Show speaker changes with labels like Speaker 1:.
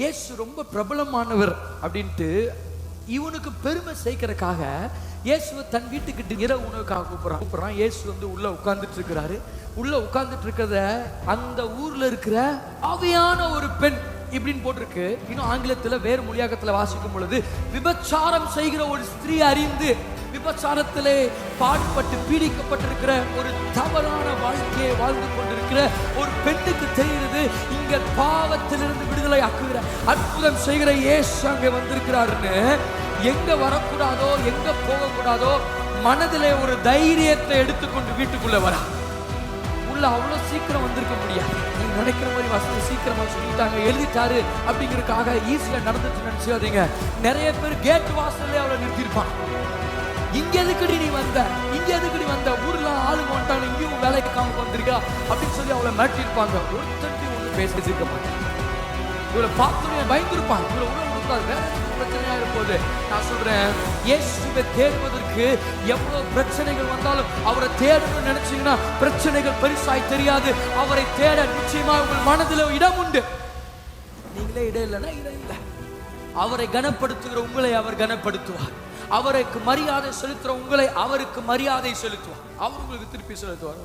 Speaker 1: இயேசு ரொம்ப பிரபலமானவர் அப்படின்ட்டு இவனுக்கு பெருமை சேர்க்கறதுக்காக இயேசுவை தன் வீட்டுக்கிட்ட இரவு உணவுக்காக கூப்பிட்றான். கூப்பிட்றான். இயேசு வந்து உள்ள உட்கார்ந்துட்டு இருக்கிறாரு. உள்ள உட்கார்ந்துட்டு இருக்கிறத அந்த ஊர்ல இருக்கிற ஆவியான ஒரு பெண் இப்படின்னு போட்டிருக்கு. இன்னும் ஆங்கிலத்துல வேறு மொழியாக்கத்துல வாசிக்கும் பொழுது விபச்சாரம் செய்கிற ஒரு ஸ்திரீ அறிந்து விபச்சாரத்திலே பாடுபட்டு பீடிக்கப்பட்டிருக்கிற ஒரு தவறான வாழ்க்கையை வாழ்ந்து கொண்டிருக்கிற ஒரு பெண்ணுக்கு தெரிகிறது இங்க பாவத்திலிருந்து விடுதலை ஆக்குகிற அற்புதம் செய்கிற ஏசு அங்க வந்திருக்கிறாருன்னு. எங்க வரக்கூடாதோ எங்க போகக்கூடாதோ மனதிலே ஒரு தைரியத்தை எடுத்துக்கொண்டு வீட்டுக்குள்ள வரா. உள்ள அவ்வளவு சீக்கிரம் வந்திருக்க முடியாது. நீங்க நினைக்கிற மாதிரி வசதி சீக்கிரமா சொல்லிட்டாங்க எழுதிட்டாரு அப்படிங்கிறதுக்காக ஈஸியா நடந்துச்சு நினைச்சாதீங்க நிறைய பேர் கேட் வாசல்லே அவளை நிறுத்திருப்பான் இங்க எதுக்குடி நீ வந்த? இங்க எதுக்குடி வந்த? ஊர்ல ஆளுங்க வந்துட்டாங்க இங்கேயும் வேலைக்கு காம வந்திருக்கா? அப்படின்னு சொல்லி அவளை மிரட்டிருப்பாங்க ஒருத்தண்டி ஒன்று பேசிட்டு மாட்டாங்க இவளை பார்த்தோன்னே பயந்துருப்பான். இவளை உணவு கொடுத்தாது வேற பிரச்சனையா இருப்போது நான் சொல்றேன் இயேசுவை தேடுவதற்கு எவ்வளவு பிரச்சனைகள் வந்தாலும் அவரை தேடணும்னு நினைச்சீங்கன்னா பிரச்சனைகள் பெருசாய் தெரியாது. அவரை தேட நிச்சயமா உங்கள் மனதில் இடம் உண்டு. நீங்களே இடம் இல்லைன்னா இடம் இல்லை. அவரை கனப்படுத்துகிற உங்களை அவர் கனப்படுத்துவார். அவருக்கு மரியாதை செலுத்துகிற உங்களை அவருக்கு மரியாதை செலுத்துவார். அவர் உங்களுக்கு திருப்பி செலுத்துவார்.